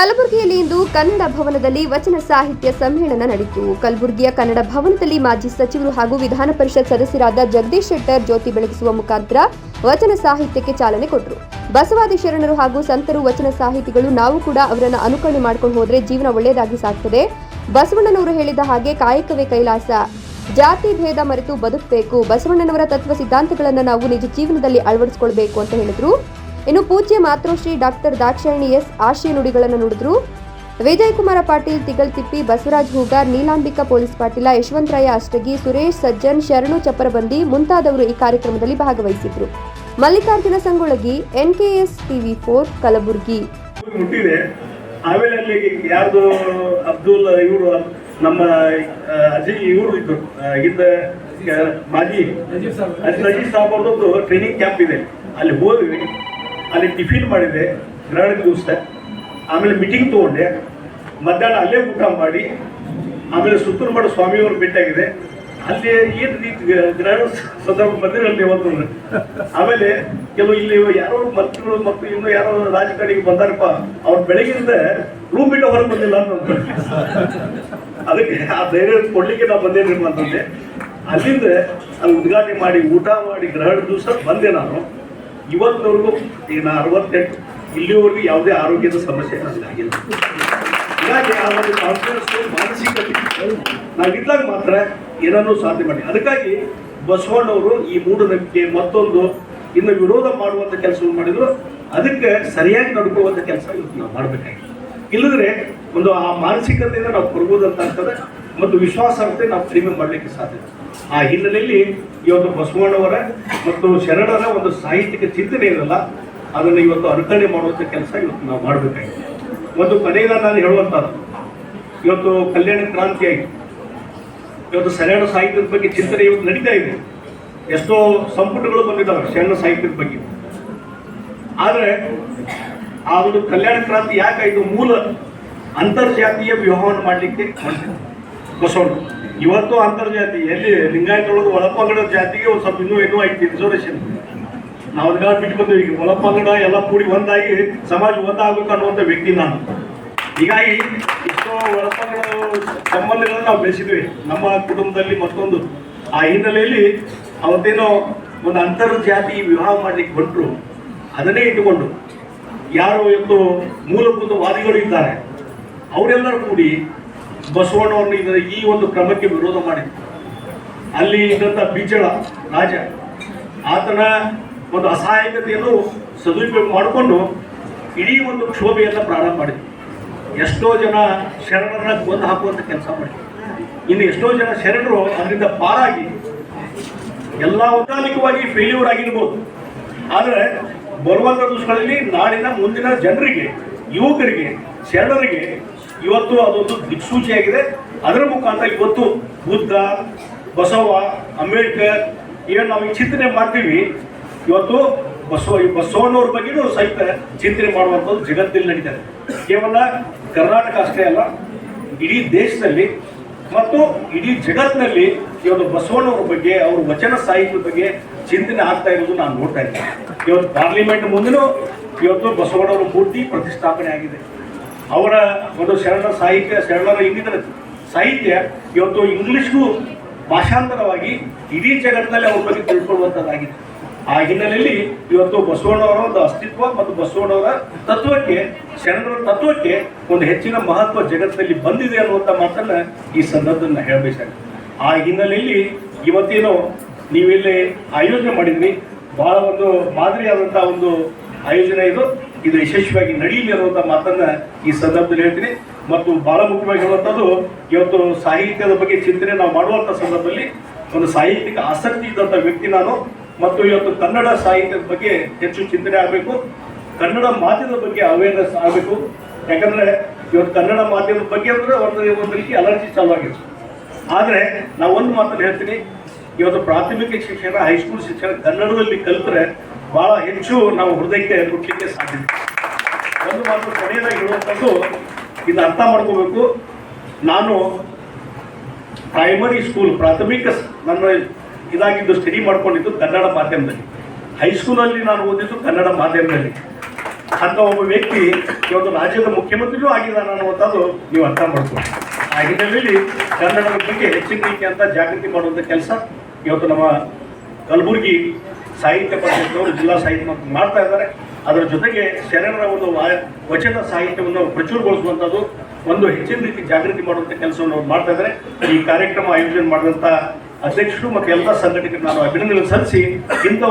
ಕಲಬುರಗಿಯಲ್ಲಿ ಇಂದು ಕನ್ನಡ ಭವನದಲ್ಲಿ ವಚನ ಸಾಹಿತ್ಯ ಸಮ್ಮೇಳನ ನಡೆಯಿತು. ಕಲಬುರಗಿಯ ಕನ್ನಡ ಭವನದಲ್ಲಿ ಮಾಜಿ ಸಚಿವರು ಹಾಗೂ ವಿಧಾನ ಪರಿಷತ್ ಸದಸ್ಯರಾದ ಜಗದೀಶ್ ಶೆಟ್ಟರ್ ಜ್ಯೋತಿ ಬೆಳಗಿಸುವ ಮುಖಾಂತರ ವಚನ ಸಾಹಿತ್ಯಕ್ಕೆ ಚಾಲನೆ ಕೊಟ್ಟರು. ಬಸವಾದಿ ಶರಣರು ಹಾಗೂ ಸಂತರು ವಚನ ಸಾಹಿತಿಗಳು ನಾವು ಕೂಡ ಅವರನ್ನು ಅನುಕರಣೆ ಮಾಡ್ಕೊಂಡು ಹೋದರೆ ಜೀವನ ಒಳ್ಳೆಯದಾಗಿ ಸಾಗ್ತದೆ. ಬಸವಣ್ಣನವರು ಹೇಳಿದ ಹಾಗೆ ಕಾಯಕವೇ ಕೈಲಾಸ. ಜಾತಿ ಭೇದ ಮರೆತು ಬದುಕಬೇಕು. ಬಸವಣ್ಣನವರ ತತ್ವ ಸಿದ್ಧಾಂತಗಳನ್ನು ನಾವು ನಿಜ ಜೀವನದಲ್ಲಿ ಅಳವಡಿಸಿಕೊಳ್ಬೇಕು ಅಂತ ಹೇಳಿದ್ರು. ಇನ್ನು ಪೂಜ್ಯ ಮಾತೃಶ್ರೀ ಡಾಕ್ಟರ್ ದಾಕ್ಷಾಯಣಿ ಎಸ್ ಆಶಯ ನುಡಿಗಳನ್ನು ನುಡಿದ್ರು. ವಿಜಯಕುಮಾರ ಪಾಟೀಲ್ ತಿಗಳ್ತಿಪ್ಪಿ ಬಸವರಾಜ್ ಹೂಗಾರ್ ನೀಲಾಂಬಿಕಾ ಪೊಲೀಸ್ ಪಾಟೀಲ ಯಶವಂತರಾಯ ಅಷ್ಟಗಿ ಸುರೇಶ್ ಸಜ್ಜನ್ ಶರಣು ಚಪ್ಪರಬಂದಿ ಮುಂತಾದವರು ಈ ಕಾರ್ಯಕ್ರಮದಲ್ಲಿ ಭಾಗವಹಿಸಿದ್ರು. Mallikarjuna Sangolagi NKS TV for Kalaburagi. ಮುಟ್ಟಿದೆ. ಆಮೇಲೆ ಅಲ್ಲಿ ಯಾರ್ದು ಅಬ್ದುಲ್ ಇವರು ನಮ್ಮ ಇವರು ಇದ್ರು ಹಿಂದೆ ಈಗ ಮಾಜಿ ಅವ್ರದ್ದು ಟ್ರೈನಿಂಗ್ ಕ್ಯಾಂಪ್ ಇದೆ. ಅಲ್ಲಿ ಹೋದ್ವಿ. ಅಲ್ಲಿ ಟಿಫಿನ್ ಮಾಡಿದೆ ಗ್ರಹಣ ದಿವಸ ಆಮೇಲೆ ಮೀಟಿಂಗ್ ತಗೊಂಡೆ. ಮಧ್ಯಾಹ್ನ ಅಲ್ಲೇ ಊಟ ಮಾಡಿ, ಆಮೇಲೆ ಸುತ್ತೂರು ಮಾಡೋ ಸ್ವಾಮಿಯವರು ಭೇಟಿಯಾಗಿದೆ. ಅಲ್ಲಿ ಏನು ರೀತಿ ಗ್ರಹಣ ಸಂದರ್ಭ ಬಂದಿರಲ್ಲಿ ಇವತ್ತು ಆಮೇಲೆ ಕೆಲವು ಇಲ್ಲಿ ಯಾರೋ ಮಂತ್ರಿಗಳು ಮತ್ತು ಇನ್ನು ಯಾರೋ ರಾಜಕಾರಣಿಗೆ ಬಂದಾರಪ್ಪ, ಅವ್ರು ಬೆಳಗಿಂದ ರೂಮ್ ಬಿಟ್ಟು ಹೊರಗೆ ಬಂದಿಲ್ಲ ಅಂತ ಅದಕ್ಕೆ ಆ ಧೈರ್ಯ ಕೊಡ್ಲಿಕ್ಕೆ ನಾವು ಬಂದೇನೆ ಅಂತಂದೆ. ಅಲ್ಲಿಂದ ಅಲ್ಲಿ ಉದ್ಘಾಟನೆ ಮಾಡಿ, ಊಟ ಮಾಡಿ ಗ್ರಹಣ ದಿವಸ ಬಂದೆ ನಾನು. ಇವತ್ತಿನವರೆಗೂ ಈಗ ನಾ ಅರವತ್ತೆಂಟು, ಇಲ್ಲಿವರೆಗೂ ಯಾವುದೇ ಆರೋಗ್ಯದ ಸಮಸ್ಯೆ ನನಗಾಗಿಲ್ಲ ಹೀಗಾಗಿ ಆ ಒಂದು ಕಾನ್ಫಿಡೆನ್ಸ್ ಮಾನಸಿಕತೆ ನಾವಿದ್ದಾಗ ಮಾತ್ರ ಏನನ್ನೂ ಸಾಧ್ಯ ಮಾಡಿ ಅದಕ್ಕಾಗಿ ಬಸವಣ್ಣವರು ಈ ಮೂಢನಂಬಿಕೆ ಮತ್ತೊಂದು ಇನ್ನು ವಿರೋಧ ಮಾಡುವಂಥ ಕೆಲಸವನ್ನು ಮಾಡಿದ್ರು. ಅದಕ್ಕೆ ಸರಿಯಾಗಿ ನಡ್ಕೊಳ್ಳುವಂಥ ಕೆಲಸ ಇವತ್ತು ನಾವು ಮಾಡಬೇಕಾಗಿದೆ. ಇಲ್ಲದ್ರೆ ಒಂದು ಆ ಮಾನಸಿಕತೆಯಿಂದ ನಾವು ಆಗ್ತದೆ, ಮತ್ತು ವಿಶ್ವಾಸಾರ್ಹತೆ ನಾವು ಕಡಿಮೆ ಮಾಡಲಿಕ್ಕೆ ಸಾಧ್ಯ ಆ ಹಿನ್ನೆಲೆಯಲ್ಲಿ ಇವತ್ತು ಬಸವಣ್ಣವರ ಮತ್ತು ಶರಣರ ಒಂದು ಸಾಹಿತ್ಯಿಕ ಚಿಂತನೆ ಇರಲ್ಲ ಅದನ್ನು ಇವತ್ತು ಅನುಕರಣೆ ಮಾಡುವಂಥ ಕೆಲಸ ಇವತ್ತು ನಾವು ಮಾಡಬೇಕಾಗಿದೆ. ಒಂದು ಕೊನೆಯಿಂದ ನಾನು ಹೇಳುವಂಥದ್ದು ಇವತ್ತು ಕಲ್ಯಾಣ ಕ್ರಾಂತಿ ಆಯಿತು ಇವತ್ತು ಶರಣ ಸಾಹಿತ್ಯದ ಬಗ್ಗೆ ಚಿಂತನೆ ಇವತ್ತು ನಡೀತಾ ಇದೆ. ಎಷ್ಟೋ ಸಂಪುಟಗಳು ಬಂದಿದ್ದಾವೆ ಶರಣ ಸಾಹಿತ್ಯದ ಬಗ್ಗೆ. ಆದರೆ, ಆ ಒಂದು ಕಲ್ಯಾಣ ಕ್ರಾಂತಿ ಯಾಕಾಯಿತು ಮೂಲ ಅಂತರ್ಜಾತೀಯ ವಿವಾಹವನ್ನು ಮಾಡಲಿಕ್ಕೆ ಬಸವಣ್ಣ. ಇವತ್ತು ಅಂತರ್ಜಾತಿ, ಎಲ್ಲಿ ಲಿಂಗಾಯತೊಳಗೆ ಒಳಪಂಗಡ ಜಾತಿಗೆ ಒಂದು ಸ್ವಲ್ಪ ಇನ್ನೂ ಇನ್ನೂ ಐತಿ ರಿಸರ್ವೇಷನ್ ನಾವು ಅದನ್ನ ಬಿಟ್ಟು ಈಗ. ಒಳಪಂಗಡ ಎಲ್ಲ ಕೂಡಿ ಒಂದಾಗಿ ಸಮಾಜ ಒಂದಾಗಬೇಕು ಅನ್ನುವಂಥ ವ್ಯಕ್ತಿ ನಾನು. ಹೀಗಾಗಿ ಎಷ್ಟೋ ಒಳಪಂಗಡ ಸಂಬಂಧಗಳನ್ನು ನಾವು ಬೆಳೆಸಿದ್ವಿ. ನಮ್ಮ ಕುಟುಂಬದಲ್ಲಿ ಮತ್ತೊಂದು. ಆ ಹಿನ್ನೆಲೆಯಲ್ಲಿ ಅವತ್ತೇನೋ ಒಂದು ಅಂತರ್ಜಾತಿ ವಿವಾಹ ಮಾಡಲಿಕ್ಕೆ ಹೊರಟರು ಅದನ್ನೇ ಇಟ್ಟುಕೊಂಡು ಯಾರು ಇವತ್ತು ಮೂಲಭೂತವಾದಿಗಳು ಇದ್ದಾರೆ. ಅವರೆಲ್ಲರೂ ಕೂಡಿ ಬಸವಣ್ಣವ್ರನ್ನ ಇದರ ಈ ಒಂದು ಕ್ರಮಕ್ಕೆ ವಿರೋಧ ಮಾಡಿದ್ರು ಅಲ್ಲಿ ಇದ್ದಂಥ ಬಿಜಳ ರಾಜ, ಆತನ ಒಂದು ಅಸಹಾಯಕತೆಯನ್ನು ಸದುಪಯೋಗ ಮಾಡಿಕೊಂಡು ಇಡೀ ಒಂದು ಕ್ಷೋಭೆಯನ್ನು ಪ್ರಾರಂಭ ಮಾಡಿದ್ರು. ಎಷ್ಟೋ ಜನ ಶರಣರನ್ನ ಕೊಂದು ಹಾಕುವಂಥ ಕೆಲಸ ಮಾಡಿದ್ರು. ಇನ್ನು ಎಷ್ಟೋ ಜನ ಶರಣರು ಅದರಿಂದ ಪಾರಾಗಿ ಎಲ್ಲ ವೈಜ್ಞಾನಿಕವಾಗಿ ಫೇಲ್ಯೂರ್ ಆಗಿರ್ಬೋದು. ಆದರೆ ಬರುವಂಥ ದಿವಸಗಳಲ್ಲಿ ನಾಡಿನ ಮುಂದಿನ ಜನರಿಗೆ, ಯುವಕರಿಗೆ, ಶರಣರಿಗೆ ಇವತ್ತು ಅದೊಂದು ದಿಕ್ಸೂಚಿಯಾಗಿದೆ. ಅದರ ಮುಖಾಂತರ ಇವತ್ತು ಬುದ್ಧ, ಬಸವ, ಅಂಬೇಡ್ಕರ್ ಏನು ನಾವು ಈ ಚಿಂತನೆ ಮಾಡ್ತೀವಿ. ಇವತ್ತು ಬಸವ, ಈ ಬಸವಣ್ಣವ್ರ ಬಗ್ಗೆನೂ ಸಹಿತ ಚಿಂತನೆ ಮಾಡುವಂಥದ್ದು ಜಗತ್ತಲ್ಲಿ ನಡೀತಾರೆ ಕೇವಲ ಕರ್ನಾಟಕ ಅಷ್ಟೇ ಅಲ್ಲ, ಇಡೀ ದೇಶದಲ್ಲಿ ಮತ್ತು ಇಡೀ ಜಗತ್ತಿನಲ್ಲಿ ಇವತ್ತು ಬಸವಣ್ಣವ್ರ ಬಗ್ಗೆ, ಅವ್ರ ವಚನ ಸಾಹಿತ್ಯದ ಬಗ್ಗೆ ಚಿಂತನೆ ಆಗ್ತಾ ಇರೋದು ನಾನು ನೋಡ್ತಾ ಇದ್ದೀನಿ. ಇವತ್ತು ಪಾರ್ಲಿಮೆಂಟ್ ಮುಂದೆನೂ ಇವತ್ತು ಬಸವಣ್ಣವ್ರ ಮೂರ್ತಿ ಪ್ರತಿಷ್ಠಾಪನೆ ಆಗಿದೆ. ಅವರ ಒಂದು ಶರಣ ಸಾಹಿತ್ಯ ಶರಣರ ಇನ್ನಿತರ ಸಾಹಿತ್ಯ ಇವತ್ತು ಇಂಗ್ಲಿಷ್ಗೂ ಭಾಷಾಂತರವಾಗಿ ಇಡೀ ಜಗತ್ತಿನಲ್ಲಿ ಅವ್ರ ಬಗ್ಗೆ ತಿಳ್ಕೊಳ್ಳುವಂಥದ್ದಾಗಿದೆ ಆ ಹಿನ್ನೆಲೆಯಲ್ಲಿ ಇವತ್ತು ಬಸವಣ್ಣವರ ಒಂದು ಅಸ್ತಿತ್ವ ಮತ್ತು ಬಸವಣ್ಣವರ ತತ್ವಕ್ಕೆ, ಶರಣರ ತತ್ವಕ್ಕೆ ಒಂದು ಹೆಚ್ಚಿನ ಮಹತ್ವ ಜಗತ್ತಿನಲ್ಲಿ ಬಂದಿದೆ ಅನ್ನುವಂಥ ಮಾತನ್ನ ಈ ಸಂದರ್ಭದಲ್ಲಿ ಹೇಳಬೇಕಾಗಿದೆ. ಆ ಹಿನ್ನೆಲೆಯಲ್ಲಿ ಇವತ್ತೇನು ನೀವಿಲ್ಲಿ ಆಯೋಜನೆ ಮಾಡಿದ್ವಿ ಬಹಳ ಒಂದು ಮಾದರಿಯಾದಂಥ ಒಂದು ಆಯೋಜನೆ ಇದು. ಇದು ಯಶಸ್ವಿಯಾಗಿ ನಡೀಲಿ ಅನ್ನುವಂಥ ಮಾತನ್ನ ಈ ಸಂದರ್ಭದಲ್ಲಿ ಹೇಳ್ತೀನಿ. ಮತ್ತು ಬಹಳ ಮುಖ್ಯವಾಗಿ ಹೇಳುವಂಥದ್ದು, ಇವತ್ತು ಸಾಹಿತ್ಯದ ಬಗ್ಗೆ ಚಿಂತನೆ ನಾವು ಮಾಡುವಂಥ ಸಂದರ್ಭದಲ್ಲಿ ಒಂದು ಸಾಹಿತ್ಯಿಕ ಆಸಕ್ತಿ ಇದ್ದಂಥ ವ್ಯಕ್ತಿ ನಾನು. ಮತ್ತು ಇವತ್ತು ಕನ್ನಡ ಸಾಹಿತ್ಯದ ಬಗ್ಗೆ ಹೆಚ್ಚು ಚಿಂತನೆ ಆಗಬೇಕು. ಕನ್ನಡ ಮಾಧ್ಯಮದ ಬಗ್ಗೆ ಅವೇರ್ನೆಸ್ ಆಗಬೇಕು. ಯಾಕಂದ್ರೆ ಇವತ್ತು ಕನ್ನಡ ಮಾಧ್ಯಮದ ಬಗ್ಗೆ ಅಂದ್ರೆ ಒಂದು ಒಂದು ರೀತಿ ಅಲರ್ಜಿ ಆಗಿದೆ ಆದರೆ ನಾವು ಒಂದು ಮಾತನ್ನು ಹೇಳ್ತೀನಿ. ಇವತ್ತು ಪ್ರಾಥಮಿಕ ಶಿಕ್ಷಣ ಹೈಸ್ಕೂಲ್ ಶಿಕ್ಷಣ ಕನ್ನಡದಲ್ಲಿ ಕಲಿತ್ರೆ ಬಹಳ ಹೆಚ್ಚು ನಾವು ಹೃದಯಕ್ಕೆ ಮುಟ್ಲಿಕ್ಕೆ ಸಾಧ್ಯ ಒಂದು ಮಾತು ಕೊನೆಯದಾಗಿ ಹೇಳುವಂಥದ್ದು ಇದನ್ನ ಅರ್ಥ ಮಾಡ್ಕೋಬೇಕು. ನಾನು ಪ್ರೈಮರಿ ಸ್ಕೂಲ್ ಪ್ರಾಥಮಿಕ ನನ್ನ ಇದಾಗಿದ್ದು ಸ್ಟಡಿ ಮಾಡ್ಕೊಂಡಿದ್ದು ಕನ್ನಡ ಮಾಧ್ಯಮದಲ್ಲಿ. ಹೈಸ್ಕೂಲಲ್ಲಿ ನಾನು ಓದಿದ್ದು ಕನ್ನಡ ಮಾಧ್ಯಮದಲ್ಲಿ. ಅಂತ ಒಬ್ಬ ವ್ಯಕ್ತಿ ಇವತ್ತು ರಾಜ್ಯದ ಮುಖ್ಯಮಂತ್ರಿಯೂ ಆಗಿದ್ದಾನೆ ಅನ್ನುವಂಥದ್ದು ನೀವು ಅರ್ಥ ಮಾಡ್ಕೊಳ್ಳಿ. ಆ ಹಿನ್ನೆಲೆಯಲ್ಲಿ ಕನ್ನಡದ ಬಗ್ಗೆ ಹೆಚ್ಚಿನ ರೀತಿಯಂತ ಜಾಗೃತಿ ಮಾಡುವಂಥ ಕೆಲಸ ಇವತ್ತು ನಮ್ಮ ಕಲಬುರಗಿ ಸಾಹಿತ್ಯ ಪರಿಷತ್ನವರು ಜಿಲ್ಲಾ ಸಾಹಿತ್ಯ ಮಾಡ್ತಾ ಇದ್ದಾರೆ. ಅದರ ಜೊತೆಗೆ ಶರಣರ ಒಂದು ವಚನ ಸಾಹಿತ್ಯವನ್ನು ಪ್ರಚುರಗೊಳಿಸುವಂಥದ್ದು ಒಂದು ಹೆಚ್ಚಿನ ರೀತಿ ಜಾಗೃತಿ ಮಾಡುವಂಥ ಕೆಲಸವನ್ನು ಅವ್ರು ಮಾಡ್ತಾ ಇದ್ದಾರೆ. ಈ ಕಾರ್ಯಕ್ರಮ ಆಯೋಜನೆ ಮಾಡಿದಂಥ ಅಧ್ಯಕ್ಷರು ಮತ್ತು ಎಲ್ಲ ಸಂಘಟಕರು ನಾನು ಅಭಿನಂದನೆ ಸಲ್ಲಿಸಿ ಇಂಥ